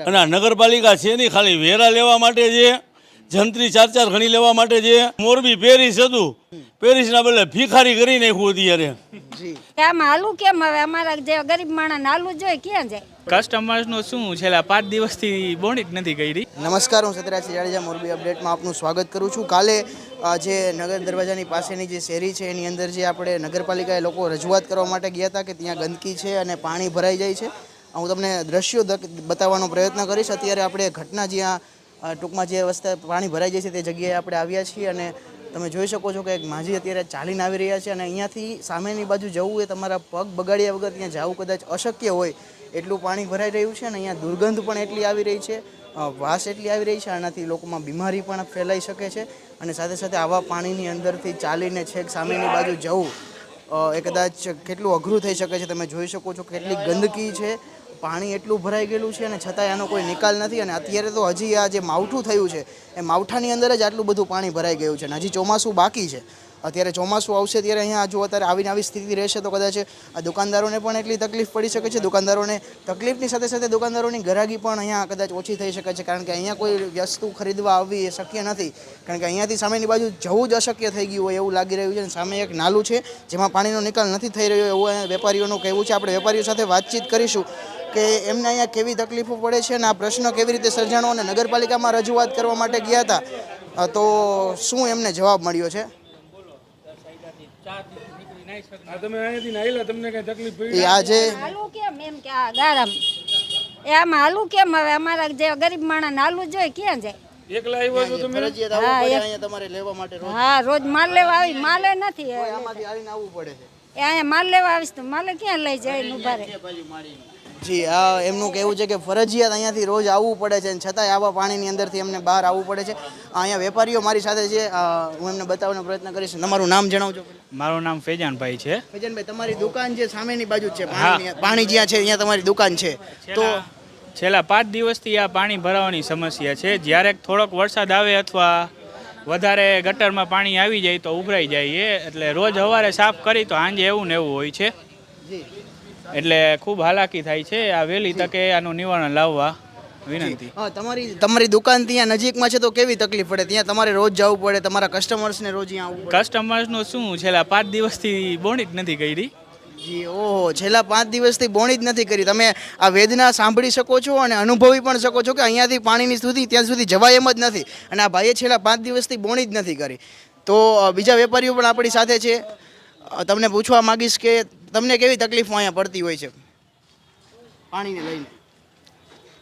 અને આ નગરપાલિકા છે નહીં ખાલી વેરા લેવા માટે છે જંત્રી ચાર ચાર ઘણી લેવા માટે છે. મોરબી પેરિસ હતું. પેરિસના બદલે ભિખારી કરી નાખ્યું અત્યારે. આમ હાલું કેમ હવે? અમારા જે ગરીબ માણસ હાલું જોઈએ ક્યાં જાય? કસ્ટમર્સનું શું છેલ્લા પાંચ દિવસથી બોણી જ નથી કરી. નમસ્કાર હું સત્યરાજ જાડેજા મોરબી અપડેટમાં આપનું સ્વાગત કરું છું. કાલે જે નગર દરવાજાની પાસેની જે શેરી છે એની અંદર જે આપણે નગરપાલિકાએ લોકો રજૂઆત કરવા માટે ગયા હતા કે ત્યાં ગંદકી છે અને પાણી ભરાઈ જાય છે. હું તમને દ્રશ્યો બતાવવાનો પ્રયત્ન કરીશ. અત્યારે આપણે ઘટના જ્યાં ટૂંકમાં જે અવસ્થા પાણી ભરાઈ જાય છે તે જગ્યાએ આપણે આવ્યા છીએ અને તમે જોઈ શકો છો કે એક માજી અત્યારે ચાલીને આવી રહ્યા છે અને અહીંયાથી સામેની બાજુ જવું એ તમારા પગ બગાડ્યા વગર ત્યાં જવું કદાચ અશક્ય હોય એટલું પાણી ભરાઈ રહ્યું છે અને અહીંયા દુર્ગંધ પણ એટલી આવી રહી છે વાસ એટલી આવી રહી છે, આનાથી લોકોમાં બીમારી પણ ફેલાઈ શકે છે અને સાથે સાથે આવા પાણીની અંદરથી ચાલીને છેક સામેની બાજુ જવું એ કદાચ કેટલું અઘરું થઈ શકે છે તમે જોઈ શકો છો કેટલી ગંદકી છે પાણી એટલું ભરાઈ ગયેલું છે અને છતાંય આનો કોઈ નિકાલ નથી અને અત્યારે તો હજી આ જે માવઠું થયું છે, એ માવઠાની અંદર જ આટલું બધું પાણી ભરાઈ ગયું છે અને હજી ચોમાસું બાકી છે. અત્યારે ચોમાસું આવશે ત્યારે અહીંયા જો અત્યારે આવીને આવી સ્થિતિ રહેશે તો કદાચ આ દુકાનદારોને પણ એટલી તકલીફ પડી શકે છે, દુકાનદારોને તકલીફની સાથે સાથે દુકાનદારોની ગરાગી પણ અહીંયા કદાચ ઓછી થઈ શકે છે, કારણ કે અહીંયા કોઈ વસ્તુ ખરીદવા આવવી એ શક્ય નથી. કારણ કે અહીંયાથી સામેની બાજુ જવું જ અશક્ય થઈ ગયું હોય એવું લાગી રહ્યું છે અને સામે એક નાલું છે, જેમાં પાણીનો નિકાલ નથી થઈ રહ્યો એવું વેપારીઓનું કહેવું છે. આપણે વેપારીઓ સાથે વાતચીત કરીશું. કે એમને અહીંયા કેવી તકલીફો પડે છે અને આ પ્રશ્ન કેવી રીતે સર્જાણો અને નગરપાલિકામાં રજૂઆત કરવા માટે ગયા હતા? તો શું એમને જવાબ મળ્યો છે? આ તમે અહીંયાથી નાયલા તમને કઈ તકલીફ પડી? એ આ જે હાલું કેમ એમ કે આ ગારામ? એ આમાં હાલું કેમ હવે? અમારા જે ગરીબ માણસ હાલું જોઈએ ક્યાં જાય? એકલા આવ્યો છો તમે? ફરજિયાત આવવું પડે અહીંયા તમારે લેવા માટે રોજ. હા રોજ માલ લેવા આવી માલે નથી. એ આમાંથી આવીને આવવું પડે છે. અહીંયા માલ લેવા આવીશ તો માલે ક્યાં લઈ જાય ઊભા રહે? જી આ એમનું કહેવું છે કે ફરજિયાત અહીંયાથી રોજ આવવું પડે છે અને છતાંય આવા પાણીની અંદરથી એમને બહાર આવવું પડે છે. અહીંયા વેપારીઓ મારી સાથે છે. હું એમને બતાવવાનો પ્રયત્ન કરીશ. તમારું નામ જણાવજો મારું નામ ફેજાનભાઈ છે. ફેજાનભાઈ તમારી દુકાન જે સામેની બાજુ છે પાણી જ્યાં છે અહીંયા તમારી દુકાન છે. તો છેલ્લા પાંચ દિવસથી આ પાણી ભરાવાની સમસ્યા છે. જ્યારે થોડોક વરસાદ આવે અથવા વધારે ગટરમાં પાણી આવી જાય તો ઉભરાઈ જાય એ. એટલે રોજ સવારે સાફ કરી તો સાંજે એવું ને એવું હોય છે. જી. એટલે ખૂબ હાલાકી થાય છે આ વહેલી તકે આનું નિવારણ લાવવા વિનંતી. હા તમારી તમારી દુકાન ત્યાં નજીકમાં છે તો કેવી તકલીફ પડે? ત્યાં તમારે રોજ જવું પડે તમારા કસ્ટમર્સને રોજ અહીંયા આવવું કસ્ટમર્સનું શું છેલ્લા પાંચ દિવસથી બોણી જ નથી કરી. જી ઓહો છેલ્લા પાંચ દિવસથી બોણી જ નથી કરી. તમે આ વેદના સાંભળી શકો છો અને અનુભવી પણ શકો છો કે અહીંયાથી પાણીની સુધી ત્યાં સુધી જવાય એમ જ નથી. અને આ ભાઈએ છેલ્લા પાંચ દિવસથી બોણી જ નથી કરી. તો બીજા વેપારીઓ પણ આપણી સાથે છે. તમને પૂછવા માંગીશ કે તમને કેવી તકલીફો અહીંયા પડતી હોય છે? પાણીને લઈને.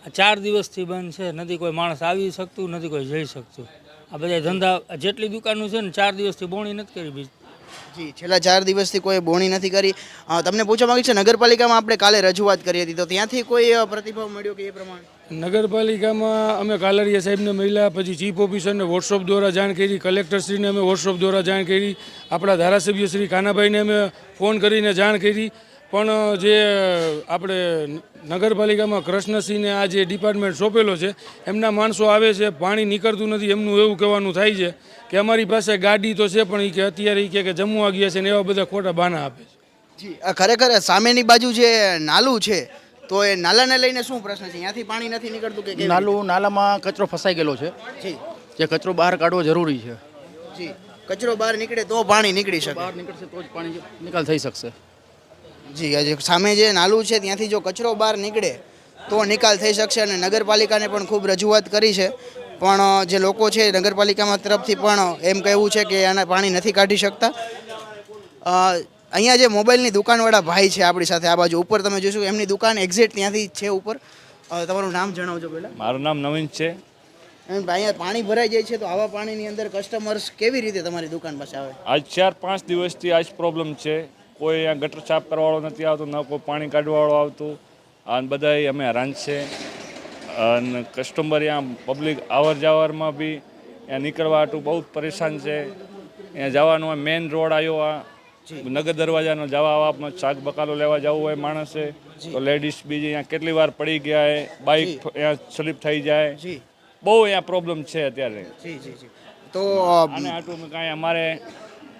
આ ચાર દિવસથી બંધ છે. નથી કોઈ માણસ આવી શકતું નથી કોઈ જઈ શકતું. આ બધા ધંધા જેટલી દુકાનો છે ને ચાર દિવસથી બોણી નથી કરી બીજી. જી છેલ્લા ચાર દિવસથી કોઈ બોણી નથી કરી. તમને પૂછવા માંગીશ છે નગરપાલિકામાં આપણે કાલે રજૂઆત કરી હતી. તો ત્યાંથી કોઈ પ્રતિભાવ મળ્યો કે એ પ્રમાણે? નગરપાલિકામાં અમે કાલરિયા સાહેબને મળ્યા, પછી ચીફ ઓફિસરને વોટ્સઅપ દ્વારા જાણ કરી, કલેક્ટરશ્રીને અમે વોટ્સઅપ દ્વારા જાણ કરી, આપણા ધારાસભ્ય શ્રી કાનાભાઈને અમે ફોન કરીને જાણ કરી. પણ જે આપણે નગરપાલિકામાં કૃષ્ણસિંહને આ જે ડિપાર્ટમેન્ટ સોંપેલો છે, એમના માણસો આવે છે, પાણી નીકળતું નથી, એમનું એવું કહેવાનું થાય છે કે અમારી પાસે ગાડી તો છે, પણ એ કે અત્યારે એ કે જમવા ગયા છે ને એવા બધા ખોટા બાના આપે છે. ખરેખર સામેની બાજુ જે નાલું છે તો એ નાલાને લઈને શું પ્રશ્ન છે? ત્યાંથી પાણી નથી નીકળતું કે નાલું નાલામાં કચરો ફસાઈ ગયેલો છે. જી. જે કચરો બહાર કાઢવો જરૂરી છે. જી. કચરો બહાર નીકળે તો પાણી નીકળી શકે. બહાર નીકળશે તો જ પાણી નિકાલ થઈ શકશે. જી આજે સામે જે નાલું છે ત્યાંથી જો કચરો બહાર નીકળે તો નિકાલ થઈ શકશે અને નગરપાલિકાને પણ ખૂબ રજૂઆત કરી છે. પણ જે લોકો છે નગરપાલિકામાં તરફથી પણ એમ કહેવું છે કે આના પાણી નથી કાઢી શકતા. અહીંયા જે મોબાઈલની દુકાનવાળા ભાઈ છે આપણી સાથે આ બાજુ ઉપર તમે જોશો એમની દુકાન એક્ઝેક્ટ ત્યાંથી છે ઉપર. તમારું નામ જણાવજો પહેલાં. મારું નામ નવીન છે. એમ અહીંયા પાણી ભરાઈ જાય છે તો આવા પાણીની અંદર કસ્ટમર્સ કેવી રીતે તમારી દુકાન પાસે આવે? આજ ચાર પાંચ દિવસથી આ જ પ્રોબ્લેમ છે. કોઈ અહીંયા ગટર સાફ કરવાવાળો નથી આવતો ન કોઈ પાણી કાઢવાવાળો આવતું. અને બધાય અમે હેરાન છે. અને કસ્ટમર અહીંયા પબ્લિક આવર જાવરમાં બી અહીંયા નીકળવા હાટું બહુ જ પરેશાન છે. અહીંયા જવાનું મેઇન રોડ આવ્યો આ. નગર દરવાજાનો જવા આવવામાં શાક બકાલો લેવા જવું હોય માણસે તો લેડીઝ બીજી અહીંયા કેટલી વાર પડી ગયા હે બાઇક અહીંયા સ્લીપ થઈ જાય. બહુ અહીંયા પ્રોબ્લેમ છે અત્યારે. જી જી જી. તો અને આટલું કાંઈ અમારે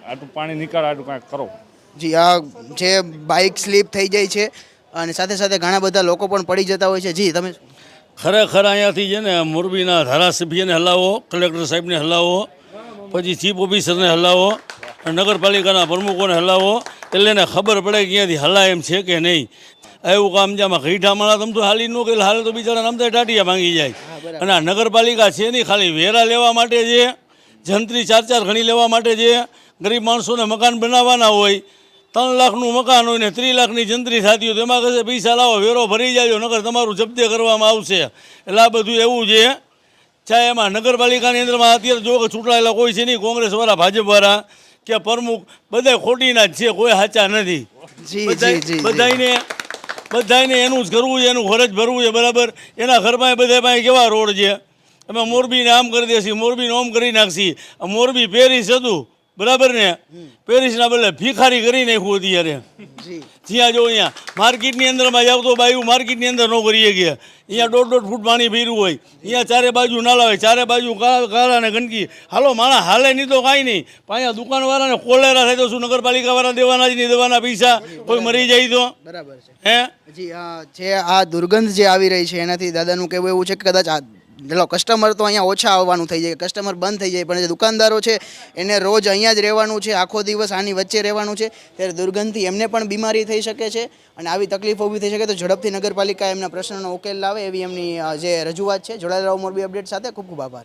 આટલું પાણી નીકળે આટલું કાંઈક કરો. જી આ જે બાઇક સ્લીપ થઈ જાય છે અને સાથે સાથે ઘણા બધા લોકો પણ પડી જતા હોય છે. જી તમે ખરેખર અહીંયાથી છે ને મોરબીના ધારાસભ્યને હલાવો કલેક્ટર સાહેબને હલાવો પછી ચીફ ઓફિસરને હલાવો નગરપાલિકાના પ્રમુખોને હલાવો એટલે એને ખબર પડે કે અહીંયાથી હલાય એમ છે કે નહીં. એવું કામ છે આમાં ગઈઠામણા તમ તો હાલી ન કે હાલે તો બિચારા નામ તો ટાટિયા ભાંગી જાય. અને આ નગરપાલિકા છે નહીં ખાલી વેરા લેવા માટે છે જંત્રી ચાર ચાર ઘણી લેવા માટે છે. ગરીબ માણસોને મકાન બનાવવાના હોય ત્રણ લાખનું મકાન હોય ને ત્રીસ લાખની જંત્રી થતી હોય તો એમાં કહેશે પૈસા લાવો વેરો ભરી જાજો નગર તમારું જપ્તે કરવામાં આવશે. એટલે આ બધું એવું છે. ચાહે એમાં નગરપાલિકાની અંદરમાં અત્યારે જો કે ચૂંટાયેલા કોઈ છે નહીં કોંગ્રેસવાળા ભાજપવાળા કે પ્રમુખ બધા ખોટીના જ છે કોઈ સાચા નથી. બધાને જી જી જી. બધાયને એનું જ કરવું છે એનું ફરજ ભરવું છે બરાબર? એના ઘરમાં બધા પાસે કેવા રોડ છે? અમે મોરબીને આમ કરી દેસી મોરબીને આમ કરી નાખશી. મોરબી પેરિસ હતું બરાબર ને? પેરિસના બદલે ભિખારી કરી નાખ્યું અત્યારે. જ્યાં જો અહીંયા માર્કેટની અંદરમાં જાવ તો બાયું માર્કેટની અંદર ન કરીએ ગયા અહીંયા દોઢ દોઢ ફૂટ પાણી ભર્યું હોય. અહીંયા ચારે બાજુ નાલા હોય ચારે બાજુ કાળા ને ગંદકી. હાલો માણા હાલે નહીં તો કાંઈ નહીં. પણ અહીંયા દુકાનવાળાને કોલેરા થાય તો શું? નગરપાલિકાવાળા દેવાના જ નહીં દેવાના પૈસા. કોઈ મરી જાય તો. બરાબર છે. હે? જી આ જે આ દુર્ગંધ જે આવી રહી છે એનાથી દાદાનું કહેવું એવું છે કે કદાચ આ ચલો કસ્ટમર તો અહીંયા ઓછા આવવાનું થઈ જાય કસ્ટમર બંધ થઈ જાય, પણ જે દુકાનદારો છે, એને રોજ અહીંયા જ રહેવાનું છે, આખો દિવસ આની વચ્ચે રહેવાનું છે, ત્યારે દુર્ગંધથી એમને પણ બીમારી થઈ શકે છે અને આવી તકલીફો ઊભી થઈ શકે, તો ઝડપથી નગરપાલિકા એમના પ્રશ્નનો ઉકેલ લાવે એવી એમની જે રજૂઆત છે. જોડાયેલા મોરબી અપડેટ સાથે ખૂબ ખૂબ આભાર.